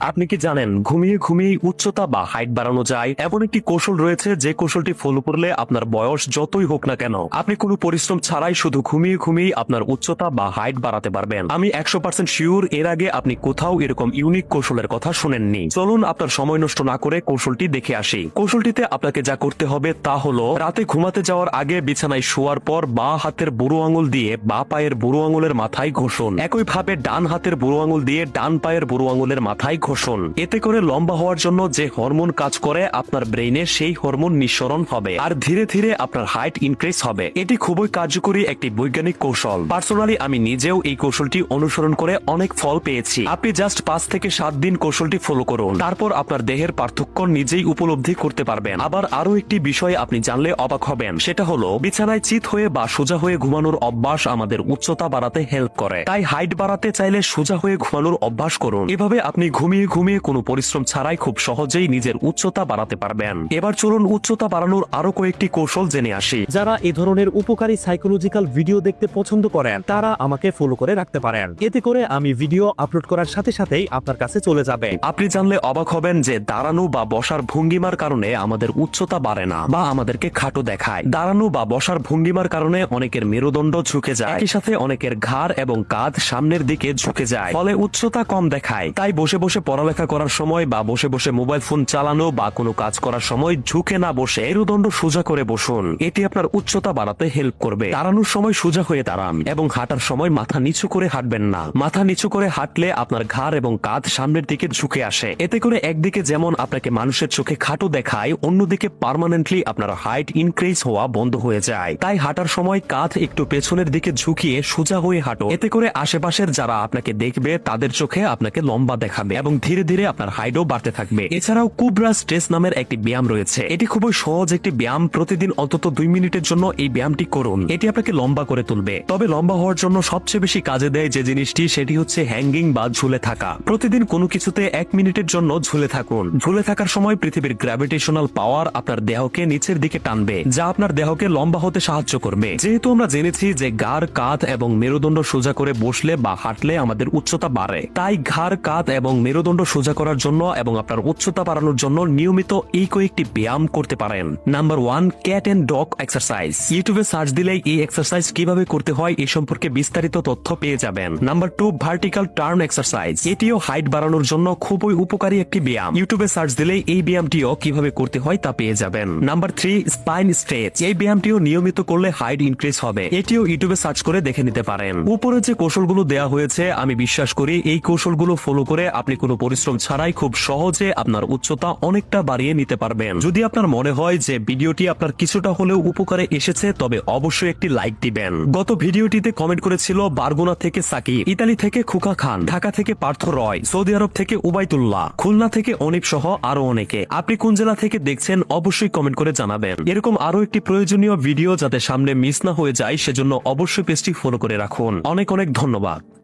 আপনি কি জানেন, ঘুমিয়ে ঘুমিয়ে উচ্চতা বা হাইট বাড়ানো যায়? এমন একটি কৌশল রয়েছে যে কৌশলটি ফলো করলে আপনার বয়স যতই হোক না কেন, আপনি কোনো পরিশ্রম ছাড়াই শুধু ঘুমিয়ে ঘুমিয়ে আপনার উচ্চতা বা হাইট বাড়াতে পারবেন। আমি একশো পার্সেন্ট শিওর এর আগে আপনি কোথাও এরকম ইউনিক কৌশলের কথা শুনেননি। চলুন আপনার সময় নষ্ট না করে কৌশলটি দেখে আসি। কৌশলটিতে আপনাকে যা করতে হবে তা হলো, রাতে ঘুমাতে যাওয়ার আগে বিছানায় শোয়ার পর বা হাতের বুড়ো আঙুল দিয়ে বা পায়ের বুড়ো আঙুলের মাথায় ঘষুন। একইভাবে ডান হাতের বুড়ো আঙুল দিয়ে ডান পায়ের বুড়ো আঙুলের মাথায় ঘষুন এতে করে লম্বা হওয়ার জন্য যে হরমোন কাজ করে আপনার ব্রেইনে সেই হরমোন নিঃসরণ হবে আর ধীরে ধীরে আপনার হাইট ইনক্রিজ হবে। এটি খুবই কার্যকরী একটি বৈজ্ঞানিক কৌশল। পার্সোনালি আমি নিজেও এই কৌশলটি অনুসরণ করে অনেক ফল পেয়েছি। আপনি জাস্ট পাঁচ থেকে সাত দিন কৌশলটি ফলো করুন। তারপর আপনার দেহের পার্থক্য নিজেই উপলব্ধি করতে পারবেন। আবার আরও একটি বিষয় আপনি জানলে অবাক হবেন। সেটা হলো, বিছানায় চিত হয়ে বা সোজা হয়ে ঘুমানোর অভ্যাস আমাদের উচ্চতা বাড়াতে হেল্প করে। তাই হাইট বাড়াতে চাইলে সোজা হয়ে ঘুমানোর অভ্যাস করুন। এভাবে আপনি ঘুমিয়ে ঘুমিয়ে ঘুমিয়ে কোনো পরিশ্রম ছাড়াই খুব সহজেই নিজের উচ্চতা বাড়াতে পারবেন। এবার চলুন উচ্চতা বাড়ানোর আরও কয়েকটি কৌশল জেনে আসি। যারা এ ধরনের উপকারী সাইকোলজিক্যাল ভিডিও দেখতে পছন্দ করেন, তারা আমাকে ফলো করে রাখতে পারেন। এতে করে আমি ভিডিও আপলোড করার সাথে সাথেই আপনার কাছে চলে যাবে। আপনি জানলে অবাক হবেন যে দাঁড়ানো বা বসার ভঙ্গিমার কারণে আমাদের উচ্চতা বাড়ে না বা আমাদেরকে খাটো দেখায়। দাঁড়ানো বা বসার ভঙ্গিমার কারণে অনেকের মেরুদণ্ড ঝুঁকে যায়। একই সাথে অনেকের ঘাড় এবং কাঁধ সামনের দিকে ঝুঁকে যায়। ফলে উচ্চতা কম দেখায়। তাই বসে বসে পড়ালেখা করার সময় বা বসে বসে মোবাইল ফোন চালানো বা কোনো কাজ করার সময় ঝুঁকে না বসে মেরুদণ্ড সোজা করে বসুন। এটি আপনার উচ্চতা বাড়াতে হেল্প করবে। দাঁড়ানোর সময় সোজা হয়ে দাঁড়ান এবং হাঁটার সময় মাথা নিচু করে হাঁটবেন না। মাথা নিচু করে হাঁটলে আপনার ঘাড় এবং কাঁধ সামনের দিকে ঝুঁকে আসে। এতে করে একদিকে যেমন আপনাকে মানুষের চোখে খাটো দেখায়, অন্যদিকে পার্মানেন্টলি আপনার হাইট ইনক্রিজ হওয়া বন্ধ হয়ে যায়। তাই হাঁটার সময় কাঁধ একটু পেছনের দিকে ঝুঁকিয়ে সোজা হয়ে হাঁটো। এতে করে আশেপাশের যারা আপনাকে দেখবে, তাদের চোখে আপনাকে লম্বা দেখাবে এবং ধীরে ধীরে আপনার হাইটও বাড়তে থাকবে। এছাড়াও কুবরা স্ট্রেস নামের একটি ব্যায়াম রয়েছে। এটি খুবই সহজ একটি ব্যায়াম। প্রতিদিন অন্তত দুই মিনিটের জন্য এই ব্যায়ামটি করুন। এটি আপনাকে লম্বা করে তুলবে। তবে লম্বা হওয়ার জন্য সবচেয়ে বেশি কাজে দেয় যে জিনিসটি, সেটি হচ্ছে হ্যাঙ্গিং বা ঝুলে থাকা। প্রতিদিন কোনো কিছুতে এক মিনিটের জন্য ঝুলে থাকুন। ঝুলে থাকার সময় পৃথিবীর গ্র্যাভিটেশনাল পাওয়ার আপনার দেহকে নিচের দিকে টানবে, যা আপনার দেহকে লম্বা হতে সাহায্য করবে। যেহেতু আমরা জেনেছি যে ঘাড়, কাঁধ এবং মেরুদণ্ড সোজা করে বসলে বা হাঁটলে আমাদের উচ্চতা বাড়ে, তাই ঘাড়, কাঁধ এবং মেরুদণ্ড সোজা করার জন্য এবং আপনার উচ্চতা বাড়ানোর জন্য নিয়মিত এই কয়েকটি ব্যায়াম করতে পারেন। Number one cat and dog exercise ইউটিউবে সার্চ দিলেই এই এক্সারসাইজ কীভাবে করতে হয় এই সম্পর্কে বিস্তারিত তথ্য পেয়ে যাবেন। Number two vertical turn exercise এটিও হাইট বাড়ানোর জন্য খুবই উপকারী একটি ব্যায়াম। ইউটিউবে সার্চ দিলেই এই ব্যায়ামটিও কীভাবে করতে হয় তা পেয়ে যাবেন। নাম্বার থ্রি স্পাইন স্ট্রেচ এই ব্যায়ামটিও নিয়মিত করলে হাইট ইনক্রিজ হবে। এটিও ইউটিউবে সার্চ করে দেখে নিতে পারেন। উপরে যে কৌশলগুলো দেওয়া হয়েছে, আমি বিশ্বাস করি এই কৌশলগুলো ফলো করে আপনি কোনো পরিশ্রম ছাড়াই খুব সহজে আপনার উচ্চতা অনেকটা বাড়িয়ে নিতে পারবেন। যদি আপনার মনে হয় যে ভিডিওটি আপনার কিছুটা হলেও উপকারে এসেছে, তবে অবশ্যই একটি লাইক দিবেন। গত ভিডিওটিতে কমেন্ট করেছিল বারগুনা থেকে সাকিব, ইতালি থেকে খুকা খান, ঢাকা থেকে পার্থ রয়, সৌদি আরব থেকে উবাইতুল্লাহ খুলনা থেকে অনিপ সহ আরও অনেকে। আপনি কোন জেলা থেকে দেখছেন, অবশ্যই কমেন্ট করে জানাবেন। এরকম আরও একটি প্রয়োজনীয় ভিডিও যাতে সামনে মিস না হয়ে যায়, সেজন্য অবশ্যই পেজটি ফলো করে রাখুন। অনেক অনেক ধন্যবাদ।